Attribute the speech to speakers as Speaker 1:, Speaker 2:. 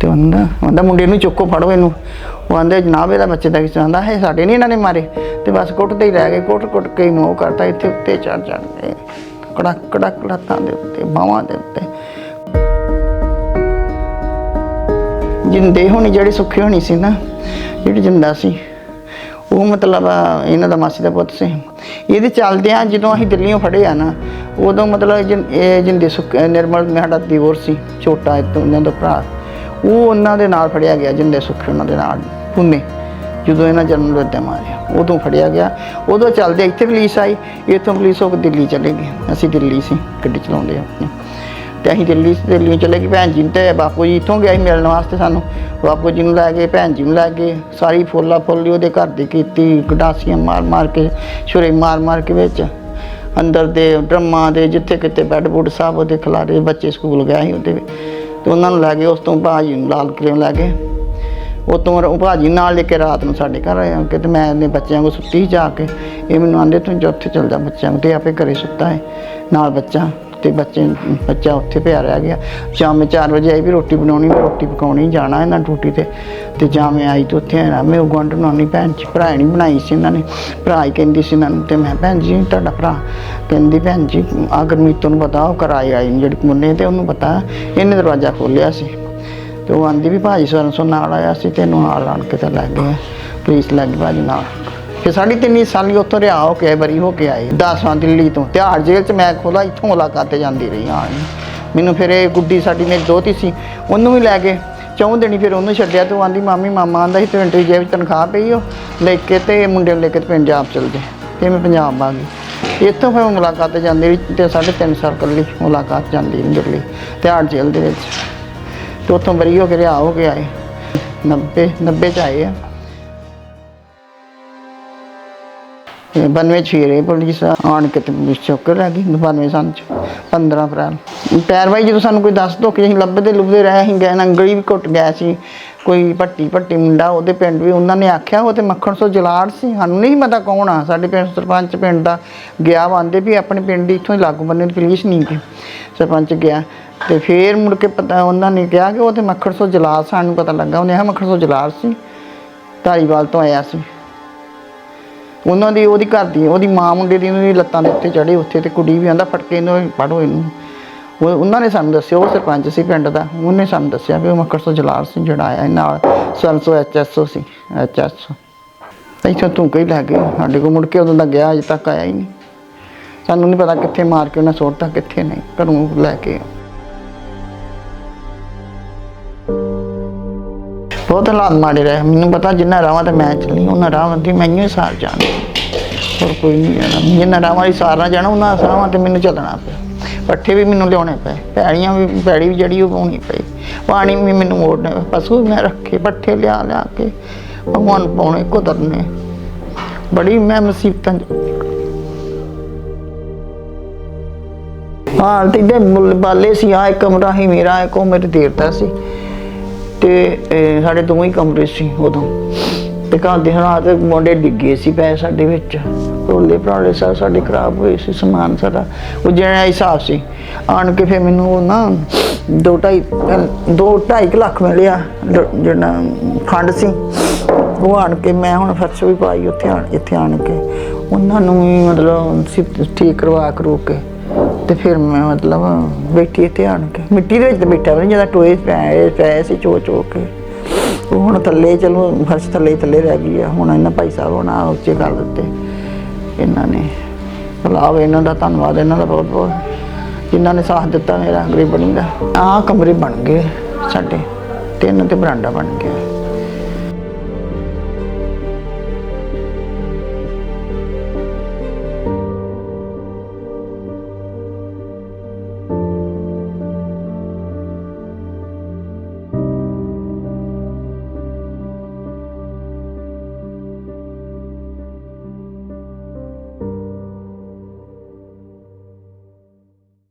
Speaker 1: ਤੇ ਉਹਨਾਂ ਉਹਦਾ ਮੁੰਡੇ ਨੂੰ ਚੁੱਕੋ, ਫੜੋ ਇਹਨੂੰ। ਉਹ ਆਂਦੇ ਜਨਾਬ ਇਹਦਾ ਬੱਚੇ ਦਾ ਕਿਸ ਆਂਦਾ ਹੈ, ਸਾਡੇ ਨਹੀਂ ਇਹਨਾਂ ਨੇ ਮਾਰੇ। ਤੇ ਬਸ ਕੁੱਟਦੇ ਹੀ ਲੈ ਗਏ, ਕੁੱਟ ਕੁੱਟ ਕੇ ਹੀ ਮੋਹ ਕਰਤਾ, ਇੱਥੇ ਉੱਤੇ ਚੜ ਚੜ ਗਏ ਕੜਕ ਕੜਕ ਲੱਤਾਂ ਦੇ ਉੱਤੇ, ਬਾਹਾਂ ਦੇ ਉੱਤੇ। ਜਿੰਦੇ ਹੋਣੀ, ਜਿਹੜੇ ਸੁੱਖੇ ਹੋਣੀ ਸੀ ਨਾ, ਜਿਹੜੀ ਜਿੰਦਾ ਸੀ, ਉਹ ਮਤਲਬ ਇਹਨਾਂ ਦਾ ਮਾਸੀ ਦਾ ਪੁੱਤ ਸੀ। ਇਹਦੇ ਚੱਲਦਿਆਂ ਜਦੋਂ ਅਸੀਂ ਦਿੱਲੀੋਂ ਫੜੇ ਆ ਨਾ, ਉਦੋਂ ਮਤਲਬ ਇਹ ਜਿੰਦੇ ਸੁੱਖ ਨਿਰਮਲ ਸਾਡਾ ਦਿਵਰ ਸੀ, ਛੋਟਾ, ਇੱਕ ਉਹਨਾਂ ਦਾ ਭਰਾ। ਉਹ ਉਹਨਾਂ ਦੇ ਨਾਲ ਫੜਿਆ ਗਿਆ ਜਿੰਦੇ ਸੁੱਖੇ ਉਹਨਾਂ ਦੇ ਨਾਲ ਪੁੰਨੇ ਜਦੋਂ ਇਹਨਾਂ ਜਨਮ ਲੱਤੇ ਮਾਰਿਆ, ਉਦੋਂ ਫੜਿਆ ਗਿਆ। ਉਦੋਂ ਚੱਲਦੇ ਇੱਥੇ ਪੁਲਿਸ ਆਈ, ਇੱਥੋਂ ਪੁਲਿਸ ਉਹ ਦਿੱਲੀ ਚਲੇ ਗਏ ਅਸੀਂ ਦਿੱਲੀ ਸੀ, ਗੱਡੀ ਚਲਾਉਂਦੇ ਆਪਣੀ। ਤੇ ਅਸੀਂ ਦਿੱਲੀ ਦਿੱਲੀ ਚਲੇ ਗਏ, ਭੈਣ ਜੀ ਨੂੰ ਤੇ ਬਾਪੂ ਜੀ ਇੱਥੋਂ ਗਿਆ ਸੀ ਮਿਲਣ ਵਾਸਤੇ ਸਾਨੂੰ। ਬਾਪੂ ਜੀ ਨੂੰ ਲੈ ਗਏ, ਭੈਣ ਜੀ ਨੂੰ ਲੈ ਗਏ, ਸਾਰੀ ਫੁੱਲਾ ਫੁੱਲੀ ਉਹਦੇ ਘਰ ਦੀ ਕੀਤੀ, ਗਡਾਸੀਆਂ ਮਾਰ ਮਾਰ ਕੇ, ਛੁਰੇ ਮਾਰ ਮਾਰ ਕੇ ਵਿੱਚ। ਅੰਦਰ ਦੇ ਡਰਮਾਂ ਦੇ, ਜਿੱਥੇ ਕਿਤੇ ਬੈੱਡ ਬੁੱਡ ਸਭ ਉਹਦੇ ਖਿਲਾਰੇ, ਬੱਚੇ ਸਕੂਲ ਗਏ ਸੀ ਉਹਦੇ ਤੇ ਉਹਨਾਂ ਨੂੰ ਲੈ ਗਏ, ਉਸ ਤੋਂ ਭਾਜੀ ਨੂੰ ਲਾਲ ਕਿਲੇ ਲੈ ਗਏ। ਉਹ ਤੋਂ ਉਹ ਭਾਜੀ ਨਾਲ ਲੈ ਕੇ ਰਾਤ ਨੂੰ ਸਾਡੇ ਘਰ ਆਇਆ ਕਿ ਤੇ ਮੈਂ ਆਪਣੇ ਬੱਚਿਆਂ ਕੋਲ ਸੁੱਤੀ ਸੀ ਜਾ ਕੇ। ਇਹ ਮੈਨੂੰ ਆਂਦੇ, ਤੂੰ ਉੱਥੇ ਚਲ ਜਾ ਬੱਚਿਆਂ ਨੂੰ ਤੇ ਆਪੇ ਘਰੇ ਸੁੱਤਾ ਹੈ ਨਾਲ ਬੱਚਾ। ਤੇ ਬੱਚੇ ਬੱਚਾ ਉੱਥੇ ਪਿਆ ਰਹਿ ਗਿਆ। ਸ਼ਾਮ ਨੂੰ 4 ਵਜੇ ਆਈ ਵੀ ਰੋਟੀ ਬਣਾਉਣੀ, ਮੈਂ ਰੋਟੀ ਪਕਾਉਣੀ, ਜਾਣਾ ਇਹਨਾਂ ਡਿਊਟੀ ਤੇ। ਤੇ ਜਾਂ ਮੈਂ ਆਈ ਤੇ ਉੱਥੇ ਆਣਾ ਮੈਂ ਉਹ ਬਣਾਉਣੀ ਭੈਣ ਜੀ ਭਰਾ ਨਹੀਂ ਬਣਾਈ ਸੀ ਇਹਨਾਂ ਨੇ। ਭਰਾ ਹੀ ਕਹਿੰਦੀ ਸੀ ਇਹਨਾਂ ਨੂੰ ਤੇ ਮੈਂ ਭੈਣ ਜੀ, ਤੁਹਾਡਾ ਭਰਾ। ਕਹਿੰਦੀ, ਭੈਣ ਜੀ ਆ ਗੁਰਮੀਤ ਨੂੰ ਪਤਾ, ਉਹ ਕਰਾਈ ਆਈ ਜਿਹੜੀ ਮੁੰਨੇ ਤੇ ਉਹਨੂੰ ਪਤਾ, ਇਹਨੇ ਦਰਵਾਜ਼ਾ ਖੋਲਿਆ ਸੀ। ਤੇ ਉਹ ਆਂਦੀ ਵੀ ਭਾਜੀ ਸਰਨ ਸੋ ਨਾਲ ਆਇਆ ਸੀ, ਤੈਨੂੰ ਨਾਲ ਆਣ ਕੇ ਤਾਂ ਲੱਗ ਗਿਆ। ਪੁਲਿਸ ਲੱਗ ਭਾਜੀ ਨਾਲ। ਫਿਰ ਸਾਡੀ ਤਿੰਨੀ ਸਾਲੀ ਉੱਥੋਂ ਰਿਹਾ ਹੋ ਕੇ ਬਰੀ ਹੋ ਕੇ ਆਏ। ਦਸਾਂ ਦਿੱਲੀ ਤੋਂ। ਤਿਹਾੜ ਜੇਲ੍ਹ ਚ ਮੈਂ ਖੋਲਾ ਇੱਥੋਂ ਮੁਲਾਕਾਤ ਤੇ ਜਾਂਦੀ ਰਹੀ, ਹਾਂ ਮੈਨੂੰ ਫਿਰ ਇਹ ਗੁੱਡੀ ਸਾਡੀ ਮੇਰੀ ਦੋਤੀ ਸੀ, ਉਹਨੂੰ ਵੀ ਲੈ ਕੇ ਚੌਂ ਦਿਨੀ ਫਿਰ ਉਹਨੂੰ ਛੱਡਿਆ ਤੇ ਉਹ ਆਂਦੀ, ਮਾਮੀ, ਮਾਮਾ ਆਂਦਾ ਸੀ, ਤੇ ਜੇਬ ਵਿੱਚ ਤਨਖਾਹ ਪਈ ਉਹ ਲੈ ਕੇ ਤੇ ਮੁੰਡੇ ਨੂੰ ਲੈ ਕੇ ਪੰਜਾਬ ਚਲ ਜੇ ਤੇ ਮੈਂ ਪੰਜਾਬ ਆ ਗਈ। ਇੱਥੋਂ ਫਿਰ ਮੁਲਾਕਾਤ ਤੇ ਜਾਂਦੀ ਰਹੀ, ਤੇ ਸਾਢੇ ਤਿੰਨ ਸਾਲ ਕੱਲੀ ਮੁਲਾਕਾਤ ਜਾਂਦੀ ਰਹੀ ਦਿੱਲੀ ਤਿਹਾੜ ਜੇਲ੍ਹ ਦੇ ਵਿੱਚ। ਤੇ ਉੱਥੋਂ ਬਰੀ ਹੋ ਕੇ ਰਿਹਾ ਹੋ ਕੇ ਆਏ। 90 90 ਚ ਆਏ ਆ। ਤੇ 92 ਚ ਫੇਰੇ ਪੁਲਿਸ ਆਣ ਕੇ ਤੇ ਪੁਲਿਸ ਚੁੱਕ ਰਹਿ ਗਈ 92 ਸਾਲ ਚ 15 ਅਪ੍ਰੈਲ। ਪੈਰਵਾਈ ਜਦੋਂ ਸਾਨੂੰ ਕੋਈ ਦੱਸ ਦੋ ਕਿ ਅਸੀਂ ਲੱਭਦੇ ਲੁੱਭਦੇ ਰਹੇ, ਅਸੀਂ ਗਏ, ਨੰਗਲੀ ਵੀ ਘੁੱਟ ਗਿਆ ਸੀ। ਕੋਈ ਭੱਟੀ ਭੱਟੀ ਮੁੰਡਾ, ਉਹਦੇ ਪਿੰਡ ਵੀ ਉਹਨਾਂ ਨੇ ਆਖਿਆ, ਉਹ ਤੇ ਮੱਖਣ ਸੋ ਜਲਾੜ ਸੀ, ਸਾਨੂੰ ਨਹੀਂ ਪਤਾ ਕੌਣ ਆ, ਸਾਡੇ ਪਿੰਡ ਸਰਪੰਚ ਪਿੰਡ ਦਾ ਗਿਆ ਵਾਂਦੇ ਵੀ ਆਪਣੇ ਪਿੰਡ ਦੀ ਇੱਥੋਂ ਹੀ ਲਾਗੂ ਬੰਨੇ ਦੀ ਪੁਲਿਸ ਨਹੀਂ ਗਈ। ਸਰਪੰਚ ਗਿਆ, ਤੇ ਫੇਰ ਮੁੜ ਕੇ ਪਤਾ ਉਹਨਾਂ ਨੇ ਕਿਹਾ ਕਿ ਉਹ ਤੇ ਮੱਖਣ ਸੋ ਜਲਾੜ, ਸਾਨੂੰ ਪਤਾ ਲੱਗਾ, ਉਹਨੇ ਆ ਮੱਖਣ ਸੋ ਜਲਾੜ ਸੀ, ਧਾਰੀਵਾਲ ਤੋਂ ਆਇਆ ਸੀ। ਉਹਨਾਂ ਦੀ ਉਹਦੀ ਘਰ ਦੀ, ਉਹਦੀ ਮਾਂ ਮੁੰਡੇ ਦੀ ਉਹਦੀ ਲੱਤਾਂ ਦੇ ਉੱਤੇ ਚੜੇ ਉੱਥੇ ਤੇ ਕੁੜੀ ਵੀ ਆਂਦਾ ਕੇ ਇਹਨੂੰ ਪੜੋ ਇਹਨੂੰ। ਉਹ ਉਹਨਾਂ ਨੇ ਸਾਨੂੰ ਦੱਸਿਆ, ਉਹ ਸਰਪੰਚ ਸੀ ਪਿੰਡ ਦਾ, ਉਹਨੇ ਸਾਨੂੰ ਦੱਸਿਆ ਵੀ ਉਹ ਮੱਕੜ ਤੋਂ ਜਲਾਲ ਸਿੰਘ ਜਿਹੜਾ ਆਇਆ ਇਹ ਨਾਲ ਸਲਸੋ ਐਚਐਸਓ ਸੀ ਐਚਐਸਓ ਇੱਥੋਂ ਤੂੰ ਕਈ ਲੈ ਗਏ, ਸਾਡੇ ਕੋਲ ਮੁੜ ਕੇ ਉਦੋਂ ਦਾ ਗਿਆ, ਅਜੇ ਤੱਕ ਆਇਆ ਹੀ ਨਹੀਂ। ਸਾਨੂੰ ਨਹੀਂ ਪਤਾ ਕਿੱਥੇ ਮਾਰ ਕੇ ਉਹਨਾਂ ਸੁੱਟਤਾ, ਕਿੱਥੇ ਨਹੀਂ, ਘਰੋਂ ਲੈ ਕੇ ਬਹੁਤ ਹਾਲਾਤ ਮਾੜੇ ਰਹੇ। ਮੈਨੂੰ ਪਤਾ ਜਿੰਨਾ ਰਾਵਾਂ ਤੇ ਮੈਂ ਚੱਲੀ, ਉਹਨਾਂ ਰਾਵਾਂ ਦੀ ਮੈਨੂੰ ਹੀ ਸਾਰ ਜਾਣਾ ਹੋਰ ਕੋਈ ਨਹੀਂ ਜਾਣਾ। ਜਿੰਨਾ ਰਾਵਾਂ ਦੀ ਸਾਰ ਜਾਣਾ, ਉਹਨਾਂ ਰਾਵਾਂ ਤੇ ਮੈਨੂੰ ਚੱਲਣਾ ਪਿਆ। ਪੱਠੇ ਵੀ ਮੈਨੂੰ ਲਿਆਉਣੇ ਪਏ, ਪੈੜੀਆਂ ਵੀ, ਪੈੜੀ ਵੀ ਜਿਹੜੀ ਉਹ ਪਾਉਣੀ ਪਈ। ਪਾਣੀ ਵੀ ਮੈਨੂੰ ਮੋੜਨੇ ਪਸ਼ੂ ਵੀ ਮੈਂ ਰੱਖੇ, ਪੱਠੇ ਲਿਆ ਲਿਆ ਕੇ ਭਗਵਾਨ ਪਾਉਣੇ ਕੁਦਰਨੇ। ਬੜੀ ਮੈਂ ਮੁਸੀਬਤਾਂ 'ਚ ਹਾਂ, ਤੇ ਦੇ ਮੁੱਲ ਬਾਲੇ ਸੀ ਆ ਇੱਕ ਕਮਰਾ ਹੀ ਮੇਰਾ, ਇੱਕ ਉਹ ਮੇਰੇ ਦੇਰ ਸੀ। ਤੇ ਸਾਡੇ ਦੋਵੇਂ ਹੀ ਕਮਰੇ ਸੀ ਉਦੋਂ। ਤੇ ਘਰ ਦੇ ਹਾਲਾਤ ਮੁੰਡੇ ਡਿੱਗੇ ਸੀ ਪੈ ਸਾਡੇ ਵਿੱਚ। ਰੋਲੇ ਪਰਾਲੇ ਸਭ ਸਾਡੇ ਖਰਾਬ ਹੋਏ ਸੀ, ਸਮਾਨ ਸਾਰਾ। ਉਹ ਜਿਹੜਾ ਹਿਸਾਬ ਸੀ, ਆਣ ਕੇ ਫਿਰ ਮੈਨੂੰ ਉਹ ਨਾ ਦੋ ਢਾਈ ਦੋ ਢਾਈ ਕੁ ਲੱਖ ਮਿਲਿਆ ਜਿਹੜਾ ਫੰਡ ਸੀ। ਉਹ ਆਣ ਕੇ ਮੈਂ ਹੁਣ ਫਰਸ਼ ਵੀ ਪਾਈ ਉੱਥੇ ਆਣ ਇੱਥੇ ਆਣ ਕੇ। ਉਹਨਾਂ ਨੂੰ ਵੀ ਮਤਲਬ ਠੀਕ ਕਰਵਾ ਕਰੂ ਕੇ। ਤੇ ਫਿਰ ਮੈਂ ਮਤਲਬ ਬੈਠੀ ਇੱਥੇ ਆਣ ਕੇ। ਮਿੱਟੀ ਦੇ ਵਿੱਚ ਤਾਂ ਬੈਠਾ ਵੀ ਜਦੋਂ ਟੋਏ ਪਏ ਪਏ ਸੀ ਚੋ ਚੋ ਕੇ। ਉਹ ਹੁਣ ਥੱਲੇ, ਚਲੋ, ਫਰਸ਼ ਥੱਲੇ ਥੱਲੇ ਰਹਿ ਗਈ ਆ। ਹੁਣ ਇਹਨਾਂ ਭਾਈ ਸਾਹਿਬ ਹੋਣਾ ਉੱਚੇ ਕਰ ਦਿੱਤੇ ਇਹਨਾਂ ਨੇ। ਭਲਾਵੇ ਇਹਨਾਂ ਦਾ ਧੰਨਵਾਦ, ਇਹਨਾਂ ਦਾ ਬਹੁਤ ਬਹੁਤ। ਜਿਨ੍ਹਾਂ ਨੇ ਸਾਥ ਦਿੱਤਾ ਮੇਰਾ ਗਰੀਬਣੀ ਦਾ। ਆਹ ਕਮਰੇ ਬਣ ਗਏ ਸਾਡੇ। ਤਿੰਨ ਤੇ ਬਰਾਂਡਾ ਬਣ ਗਿਆ।